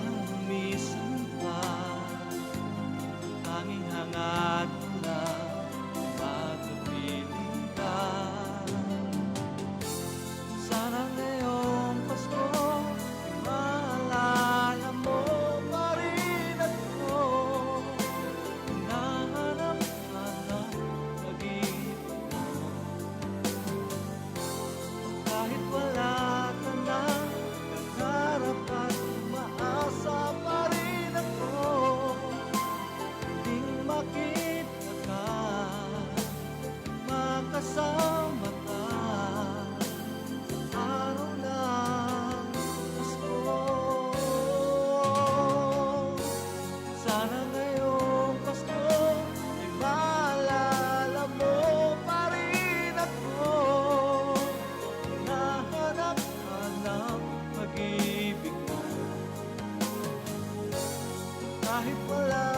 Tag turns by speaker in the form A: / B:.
A: ng mismo. kahit love.